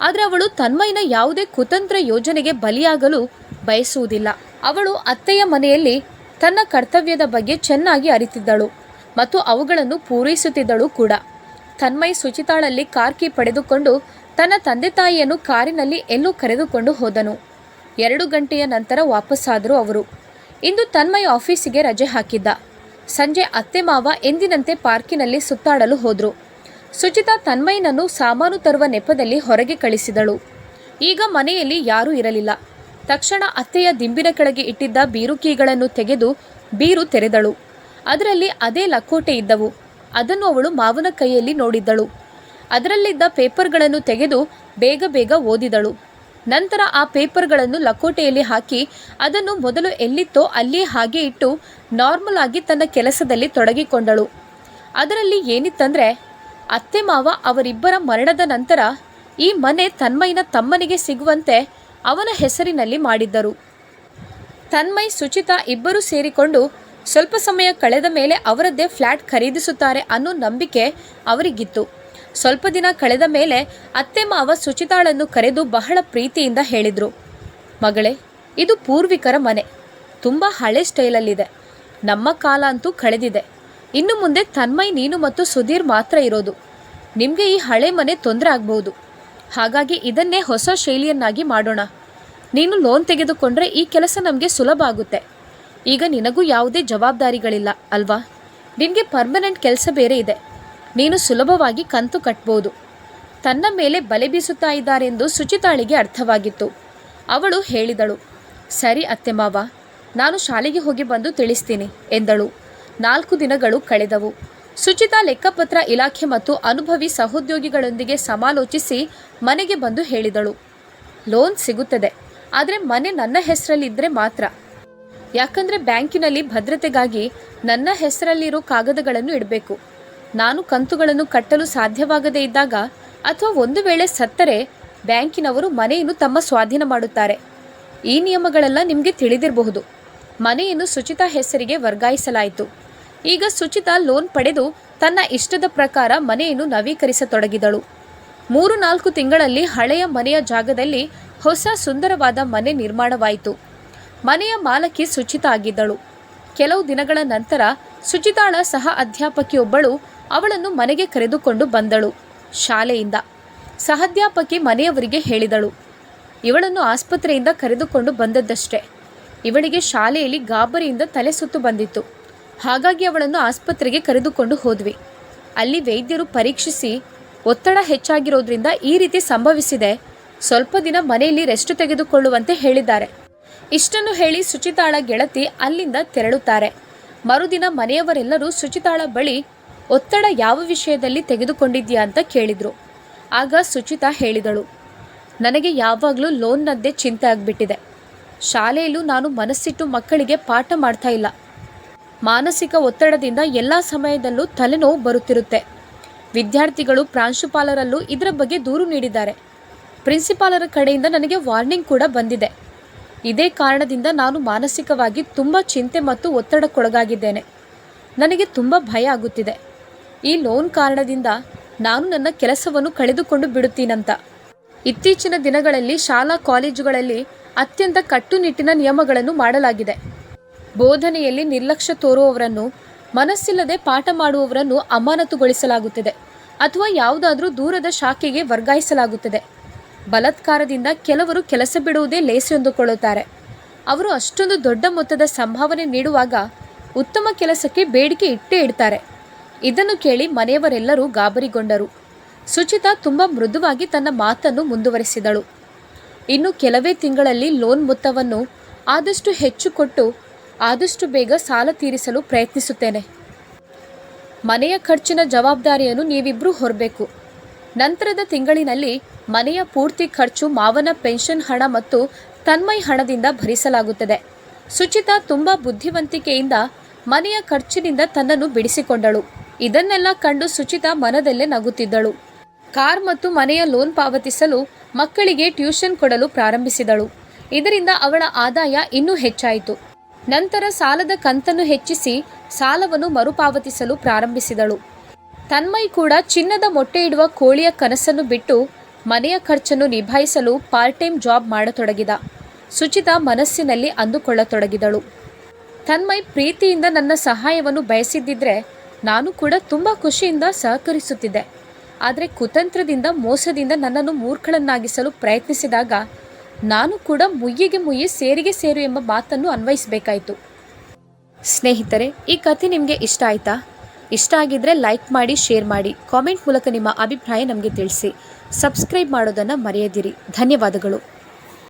ಆದರೆ ಅವಳು ತನ್ಮಯ್ಯನ ಯಾವುದೇ ಕುತಂತ್ರ ಯೋಜನೆಗೆ ಬಲಿಯಾಗಲು ಬಯಸುವುದಿಲ್ಲ. ಅವಳು ಅತ್ತೆಯ ಮನೆಯಲ್ಲಿ ತನ್ನ ಕರ್ತವ್ಯದ ಬಗ್ಗೆ ಚೆನ್ನಾಗಿ ಅರಿತಿದ್ದಳು ಮತ್ತು ಅವುಗಳನ್ನು ಪೂರೈಸುತ್ತಿದ್ದಳು ಕೂಡ. ತನ್ಮಯ್ ಸುಚಿತಾಳಲ್ಲಿ ಕಾರ್ಕಿ ಪಡೆದುಕೊಂಡು ತನ್ನ ತಂದೆ ತಾಯಿಯನ್ನು ಕಾರಿನಲ್ಲಿ ಎಲ್ಲೂ ಕರೆದುಕೊಂಡು ಹೋದನು. ಎರಡು ಗಂಟೆಯ ನಂತರ ವಾಪಸ್ಸಾದರು ಅವರು. ಇಂದು ತನ್ಮಯ್ ಆಫೀಸಿಗೆ ರಜೆ ಹಾಕಿದ್ದ. ಸಂಜೆ ಅತ್ತೆ ಮಾವ ಎಂದಿನಂತೆ ಪಾರ್ಕಿನಲ್ಲಿ ಸುತ್ತಾಡಲು ಹೋದರು. ಸುಚಿತಾ ತನ್ಮಯ್ನನ್ನು ಸಾಮಾನು ತರುವ ನೆಪದಲ್ಲಿ ಹೊರಗೆ ಕಳಿಸಿದಳು. ಈಗ ಮನೆಯಲ್ಲಿ ಯಾರೂ ಇರಲಿಲ್ಲ. ತಕ್ಷಣ ಅತ್ತೆಯ ದಿಂಬಿನ ಕೆಳಗೆ ಇಟ್ಟಿದ್ದ ಬೀರು ಕೀಗಳನ್ನು ತೆಗೆದು ಬೀರು ತೆರೆದಳು. ಅದರಲ್ಲಿ ಅದೇ ಲಕೋಟೆ ಇದ್ದವು. ಅದನ್ನು ಅವಳು ಮಾವನ ಕೈಯಲ್ಲಿ ನೋಡಿದ್ದಳು. ಅದರಲ್ಲಿದ್ದ ಪೇಪರ್ಗಳನ್ನು ತೆಗೆದು ಬೇಗ ಬೇಗ ಓದಿದಳು. ನಂತರ ಆ ಪೇಪರ್ಗಳನ್ನು ಲಕೋಟೆಯಲ್ಲಿ ಹಾಕಿ ಅದನ್ನು ಮೊದಲು ಎಲ್ಲಿತ್ತೋ ಅಲ್ಲಿಯೇ ಹಾಗೆ ಇಟ್ಟು ನಾರ್ಮಲ್ ಆಗಿ ತನ್ನ ಕೆಲಸದಲ್ಲಿ ತೊಡಗಿಕೊಂಡಳು. ಅದರಲ್ಲಿ ಏನಿತ್ತಂದರೆ, ಅತ್ತೆ ಮಾವ ಅವರಿಬ್ಬರ ಮರಣದ ನಂತರ ಈ ಮನೆ ತನ್ಮಯ್ಯನ ತಮ್ಮನಿಗೆ ಸಿಗುವಂತೆ ಅವನ ಹೆಸರಿನಲ್ಲಿ ಮಾಡಿದ್ದರು. ತನ್ಮಯ್, ಸುಚಿತಾ ಇಬ್ಬರು ಸೇರಿಕೊಂಡು ಸ್ವಲ್ಪ ಸಮಯ ಕಳೆದ ಮೇಲೆ ಅವರದ್ದೇ ಫ್ಲ್ಯಾಟ್ ಖರೀದಿಸುತ್ತಾರೆ ಅನ್ನೋ ನಂಬಿಕೆ ಅವರಿಗಿತ್ತು. ಸ್ವಲ್ಪ ದಿನ ಕಳೆದ ಮೇಲೆ ಅತ್ತೆ ಮಾವ ಸುಚಿತಾಳನ್ನು ಕರೆದು ಬಹಳ ಪ್ರೀತಿಯಿಂದ ಹೇಳಿದರು. ಮಗಳೇ, ಇದು ಪೂರ್ವಿಕರ ಮನೆ. ತುಂಬ ಹಳೆ ಸ್ಟೈಲಲ್ಲಿದೆ. ನಮ್ಮ ಕಾಲ ಅಂತೂ ಕಳೆದಿದೆ. ಇನ್ನು ಮುಂದೆ ತನ್ಮಯ್, ನೀನು ಮತ್ತು ಸುಧೀರ್ ಮಾತ್ರ ಇರೋದು. ನಿಮಗೆ ಈ ಹಳೆ ಮನೆ ತೊಂದರೆ ಆಗ್ಬೋದು ಹಾಗಾಗಿ ಇದನ್ನೇ ಹೊಸ ಶೈಲಿಯನ್ನಾಗಿ ಮಾಡೋಣ. ನೀನು ಲೋನ್ ತೆಗೆದುಕೊಂಡ್ರೆ ಈ ಕೆಲಸ ನಮಗೆ ಸುಲಭ ಆಗುತ್ತೆ. ಈಗ ನಿನಗೂ ಯಾವುದೇ ಜವಾಬ್ದಾರಿಗಳಿಲ್ಲ, ಅಲ್ವಾ? ನಿನಗೆ ಪರ್ಮನೆಂಟ್ ಕೆಲಸ ಬೇರೆ ಇದೆ. ನೀನು ಸುಲಭವಾಗಿ ಕಂತು ಕಟ್ಬೋದು. ತನ್ನ ಮೇಲೆ ಬಲೆ ಬೀಸುತ್ತಾ ಇದ್ದಾರೆಂದು ಸುಚಿತಾಳಿಗೆ ಅರ್ಥವಾಗಿತ್ತು. ಅವಳು ಹೇಳಿದಳು, ಸರಿ ಅತ್ತೆ ಮಾವ, ನಾನು ಶಾಲೆಗೆ ಹೋಗಿ ಬಂದು ತಿಳಿಸ್ತೀನಿ, ಎಂದಳು. ನಾಲ್ಕು ದಿನಗಳು ಕಳೆದವು. ಸುಚಿತಾ ಲೆಕ್ಕಪತ್ರ ಇಲಾಖೆ ಮತ್ತು ಅನುಭವಿ ಸಹೋದ್ಯೋಗಿಗಳೊಂದಿಗೆ ಸಮಾಲೋಚಿಸಿ ಮನೆಗೆ ಬಂದು ಹೇಳಿದಳು. ಲೋನ್ ಸಿಗುತ್ತದೆ, ಆದರೆ ಮನೆ ನನ್ನ ಹೆಸರಲ್ಲಿದ್ದರೆ ಮಾತ್ರ. ಯಾಕಂದ್ರೆ ಬ್ಯಾಂಕಿನಲ್ಲಿ ಭದ್ರತೆಗಾಗಿ ನನ್ನ ಹೆಸರಲ್ಲಿರೋ ಕಾಗದಗಳನ್ನು ಇಡಬೇಕು. ನಾನು ಕಂತುಗಳನ್ನು ಕಟ್ಟಲು ಸಾಧ್ಯವಾಗದೇ ಇದ್ದಾಗ ಅಥವಾ ಒಂದು ವೇಳೆ ಸತ್ತರೆ ಬ್ಯಾಂಕಿನವರು ಮನೆಯನ್ನು ತಮ್ಮ ಸ್ವಾಧೀನ ಮಾಡುತ್ತಾರೆ. ಈ ನಿಯಮಗಳೆಲ್ಲ ನಿಮಗೆ ತಿಳಿದಿರಬಹುದು. ಮನೆಯನ್ನು ಸುಚಿತಾ ಹೆಸರಿಗೆ ವರ್ಗಾಯಿಸಲಾಯಿತು. ಈಗ ಸುಚಿತಾ ಲೋನ್ ಪಡೆದು ತನ್ನ ಇಷ್ಟದ ಪ್ರಕಾರ ಮನೆಯನ್ನು ನವೀಕರಿಸತೊಡಗಿದಳು. ಮೂರು ನಾಲ್ಕು ತಿಂಗಳಲ್ಲಿ ಹಳೆಯ ಮನೆಯ ಜಾಗದಲ್ಲಿ ಹೊಸ ಸುಂದರವಾದ ಮನೆ ನಿರ್ಮಾಣವಾಯಿತು. ಮನೆಯ ಮಾಲಕಿ ಸುಚಿತಾ ಆಗಿದ್ದಳು. ಕೆಲವು ದಿನಗಳ ನಂತರ ಸುಚಿತಾಳ ಸಹ ಅಧ್ಯಾಪಕಿಯೊಬ್ಬಳು ಅವಳನ್ನು ಮನೆಗೆ ಕರೆದುಕೊಂಡು ಬಂದಳು. ಶಾಲೆಯಿಂದ ಸಹಾಧ್ಯಾಪಕಿ ಮನೆಯವರಿಗೆ ಹೇಳಿದಳು. ಇವಳನ್ನು ಆಸ್ಪತ್ರೆಯಿಂದ ಕರೆದುಕೊಂಡು ಬಂದದ್ದಷ್ಟೇ. ಇವಳಿಗೆ ಶಾಲೆಯಲ್ಲಿ ಗಾಬರಿಯಿಂದ ತಲೆ ಸುತ್ತು ಬಂದಿತ್ತು. ಹಾಗಾಗಿ ಅವಳನ್ನು ಆಸ್ಪತ್ರೆಗೆ ಕರೆದುಕೊಂಡು ಹೋದ್ವಿ. ಅಲ್ಲಿ ವೈದ್ಯರು ಪರೀಕ್ಷಿಸಿ ಒತ್ತಡ ಹೆಚ್ಚಾಗಿರೋದ್ರಿಂದ ಈ ರೀತಿ ಸಂಭವಿಸಿದೆ. ಸ್ವಲ್ಪ ದಿನ ಮನೆಯಲ್ಲಿ ರೆಸ್ಟ್ ತೆಗೆದುಕೊಳ್ಳುವಂತೆ ಹೇಳಿದ್ದಾರೆ. ಇಷ್ಟನ್ನು ಹೇಳಿ ಸುಚಿತಾಳ ಗೆಳತಿ ಅಲ್ಲಿಂದ ತೆರಳುತ್ತಾರೆ. ಮರುದಿನ ಮನೆಯವರೆಲ್ಲರೂ ಸುಚಿತಾಳ ಬಳಿ, ಒತ್ತಡ ಯಾವ ವಿಷಯದಲ್ಲಿ ತೆಗೆದುಕೊಂಡಿದ್ಯಾ ಅಂತ ಕೇಳಿದ್ರು. ಆಗ ಸುಚಿತಾ ಹೇಳಿದಳು, ನನಗೆ ಯಾವಾಗಲೂ ಲೋನ್ನದ್ದೇ ಚಿಂತೆ ಆಗಿಬಿಟ್ಟಿದೆ. ಶಾಲೆಯಲ್ಲೂ ನಾನು ಮನಸ್ಸಿಟ್ಟು ಮಕ್ಕಳಿಗೆ ಪಾಠ ಮಾಡ್ತಾ ಇಲ್ಲ. ಮಾನಸಿಕ ಒತ್ತಡದಿಂದ ಎಲ್ಲ ಸಮಯದಲ್ಲೂ ತಲೆನೋವು ಬರುತ್ತಿರುತ್ತೆ. ವಿದ್ಯಾರ್ಥಿಗಳು ಪ್ರಾಂಶುಪಾಲರಲ್ಲೂ ಇದರ ಬಗ್ಗೆ ದೂರು ನೀಡಿದ್ದಾರೆ. ಪ್ರಿನ್ಸಿಪಾಲರ ಕಡೆಯಿಂದ ನನಗೆ ವಾರ್ನಿಂಗ್ ಕೂಡ ಬಂದಿದೆ. ಇದೇ ಕಾರಣದಿಂದ ನಾನು ಮಾನಸಿಕವಾಗಿ ತುಂಬ ಚಿಂತೆ ಮತ್ತು ಒತ್ತಡಕ್ಕೊಳಗಾಗಿದ್ದೇನೆ. ನನಗೆ ತುಂಬ ಭಯ ಆಗುತ್ತಿದೆ. ಈ ಲೋನ್ ಕಾರಣದಿಂದ ನಾನು ನನ್ನ ಕೆಲಸವನ್ನು ಕಳೆದುಕೊಂಡು ಬಿಡುತ್ತೀನಂತ. ಇತ್ತೀಚಿನ ದಿನಗಳಲ್ಲಿ ಶಾಲಾ ಕಾಲೇಜುಗಳಲ್ಲಿ ಅತ್ಯಂತ ಕಟ್ಟುನಿಟ್ಟಿನ ನಿಯಮಗಳನ್ನು ಮಾಡಲಾಗಿದೆ. ಬೋಧನೆಯಲ್ಲಿ ನಿರ್ಲಕ್ಷ್ಯ ತೋರುವವರನ್ನು, ಮನಸ್ಸಿಲ್ಲದೆ ಪಾಠ ಮಾಡುವವರನ್ನು ಅಮಾನತುಗೊಳಿಸಲಾಗುತ್ತದೆ ಅಥವಾ ಯಾವುದಾದ್ರೂ ದೂರದ ಶಾಖೆಗೆ ವರ್ಗಾಯಿಸಲಾಗುತ್ತದೆ. ಬಲಾತ್ಕಾರದಿಂದ ಕೆಲವರು ಕೆಲಸ ಬಿಡುವುದೇ ಲೇಸು ಎಂದುಕೊಳ್ಳುತ್ತಾರೆ. ಅವರು ಅಷ್ಟೊಂದು ದೊಡ್ಡ ಮೊತ್ತದ ಸಂಭಾವನೆ ನೀಡುವಾಗ ಉತ್ತಮ ಕೆಲಸಕ್ಕೆ ಬೇಡಿಕೆ ಇಟ್ಟೇ ಇಡ್ತಾರೆ. ಇದನ್ನು ಕೇಳಿ ಮನೆಯವರೆಲ್ಲರೂ ಗಾಬರಿಗೊಂಡರು. ಸುಚಿತಾ ತುಂಬ ಮೃದುವಾಗಿ ತನ್ನ ಮಾತನ್ನು ಮುಂದುವರೆಸಿದಳು. ಇನ್ನು ಕೆಲವೇ ತಿಂಗಳಲ್ಲಿ ಲೋನ್ ಮೊತ್ತವನ್ನು ಆದಷ್ಟು ಹೆಚ್ಚು ಕೊಟ್ಟು ಆದಷ್ಟು ಬೇಗ ಸಾಲ ತೀರಿಸಲು ಪ್ರಯತ್ನಿಸುತ್ತೇನೆ. ಮನೆಯ ಖರ್ಚಿನ ಜವಾಬ್ದಾರಿಯನ್ನು ನೀವಿಬ್ಬರೂ ಹೊರಬೇಕು. ನಂತರದ ತಿಂಗಳಿನಲ್ಲಿ ಮನೆಯ ಪೂರ್ತಿ ಖರ್ಚು ಮಾವನ ಪೆನ್ಷನ್ ಹಣ ಮತ್ತು ತನ್ಮಯ್ ಹಣದಿಂದ ಭರಿಸಲಾಗುತ್ತದೆ. ಸುಚಿತಾ ತುಂಬ ಬುದ್ಧಿವಂತಿಕೆಯಿಂದ ಮನೆಯ ಖರ್ಚಿನಿಂದ ತನ್ನನ್ನು ಬಿಡಿಸಿಕೊಂಡಳು. ಇದನ್ನೆಲ್ಲ ಕಂಡು ಸುಚಿತಾ ಮನದಲ್ಲೇ ನಗುತ್ತಿದ್ದಳು. ಕಾರ್ ಮತ್ತು ಮನೆಯ ಲೋನ್ ಪಾವತಿಸಲು ಮಕ್ಕಳಿಗೆ ಟ್ಯೂಷನ್ ಕೊಡಲು ಪ್ರಾರಂಭಿಸಿದಳು. ಇದರಿಂದ ಅವಳ ಆದಾಯ ಇನ್ನೂ ಹೆಚ್ಚಾಯಿತು. ನಂತರ ಸಾಲದ ಕಂತನ್ನು ಹೆಚ್ಚಿಸಿ ಸಾಲವನ್ನು ಮರುಪಾವತಿಸಲು ಪ್ರಾರಂಭಿಸಿದಳು. ತನ್ಮಯ್ ಕೂಡ ಚಿನ್ನದ ಮೊಟ್ಟೆ ಇಡುವ ಕೋಳಿಯ ಕನಸನ್ನು ಬಿಟ್ಟು ಮನೆಯ ಖರ್ಚನ್ನು ನಿಭಾಯಿಸಲು ಪಾರ್ಟ್ ಟೈಮ್ ಜಾಬ್ ಮಾಡತೊಡಗಿದ. ಸುಚಿತಾ ಮನಸ್ಸಿನಲ್ಲಿ ಅಂದುಕೊಳ್ಳತೊಡಗಿದಳು. ತನ್ಮಯ್ ಪ್ರೀತಿಯಿಂದ ನನ್ನ ಸಹಾಯವನ್ನು ಬಯಸಿದ್ದಿದ್ರೆ ನಾನು ಕೂಡ ತುಂಬ ಖುಷಿಯಿಂದ ಸಹಕರಿಸುತ್ತಿದ್ದೆ. ಆದರೆ ಕುತಂತ್ರದಿಂದ ಮೋಸದಿಂದ ನನ್ನನ್ನು ಮೂರ್ಖಳನ್ನಾಗಿಸಲು ಪ್ರಯತ್ನಿಸಿದಾಗ ನಾನು ಕೂಡ ಮುಯ್ಯಿಗೆ ಮುಯ್ಯಿ ಸೇರಿಗೆ ಸೇರು ಎಂಬ ಮಾತನ್ನು ಅನ್ವಯಿಸಬೇಕಾಯಿತು. ಸ್ನೇಹಿತರೆ, ಈ ಕಥೆ ನಿಮಗೆ ಇಷ್ಟ ಆಯ್ತಾ? ಇಷ್ಟ ಆಗಿದ್ರೆ ಲೈಕ್ ಮಾಡಿ, ಶೇರ್ ಮಾಡಿ. ಕಾಮೆಂಟ್ ಮೂಲಕ ನಿಮ್ಮ ಅಭಿಪ್ರಾಯ ನಮಗೆ ತಿಳಿಸಿ. ಸಬ್ಸ್ಕ್ರೈಬ್ ಮಾಡೋದನ್ನು ಮರೆಯದಿರಿ. ಧನ್ಯವಾದಗಳು.